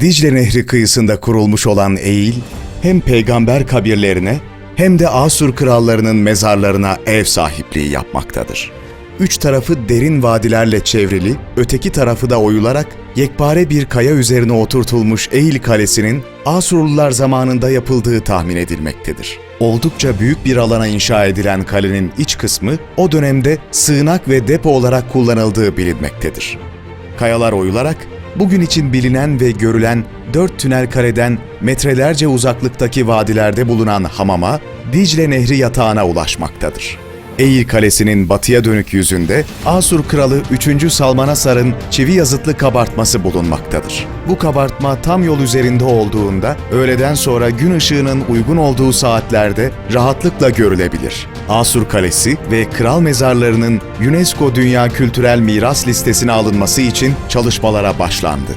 Dicle Nehri kıyısında kurulmuş olan Eğil, hem peygamber kabirlerine hem de Asur krallarının mezarlarına ev sahipliği yapmaktadır. Üç tarafı derin vadilerle çevrili, öteki tarafı da oyularak yekpare bir kaya üzerine oturtulmuş Eğil Kalesi'nin Asurlular zamanında yapıldığı tahmin edilmektedir. Oldukça büyük bir alana inşa edilen kalenin iç kısmı o dönemde sığınak ve depo olarak kullanıldığı bilinmektedir. Kayalar oyularak bugün için bilinen ve görülen dört tünel kaleden metrelerce uzaklıktaki vadilerde bulunan hamama Dicle Nehri yatağına ulaşmaktadır. Eğil Kalesi'nin batıya dönük yüzünde Asur Kralı 3. Salmanasar'ın çivi yazıtlı kabartması bulunmaktadır. Bu kabartma tam yol üzerinde olduğunda öğleden sonra gün ışığının uygun olduğu saatlerde rahatlıkla görülebilir. Asur Kalesi ve kral mezarlarının UNESCO Dünya Kültürel Miras listesine alınması için çalışmalara başlandı.